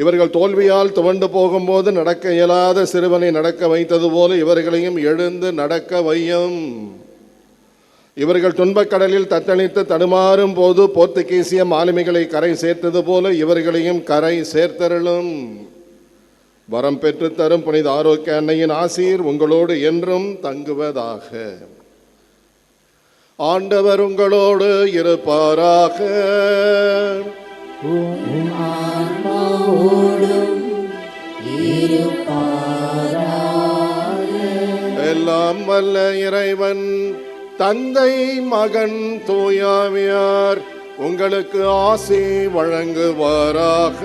இவர்கள் தோல்வியால் துவண்டு போகும்போது நடக்க இயலாத சிறுவனை நடக்க வைத்தது போல இவர்களையும் எழுந்து நடக்க வையும். இவர்கள் துன்பக்கடலில் தத்தளித்து தடுமாறும் போது போர்த்துகீசிய மாலுமிகளை கரை சேர்த்தது போல இவர்களையும் கரை சேர்த்தருளும். வரம் பெற்று தரும் புனித ஆரோக்கிய அன்னையின் ஆசீர் உங்களோடு என்றும் தங்குவதாக. ஆண்டவர் உங்களோடு இருப்பாராக. எல்லாம் வல்ல இறைவன் தந்தை மகன் தூயாவியார் உங்களுக்கு ஆசை வழங்குவாராக.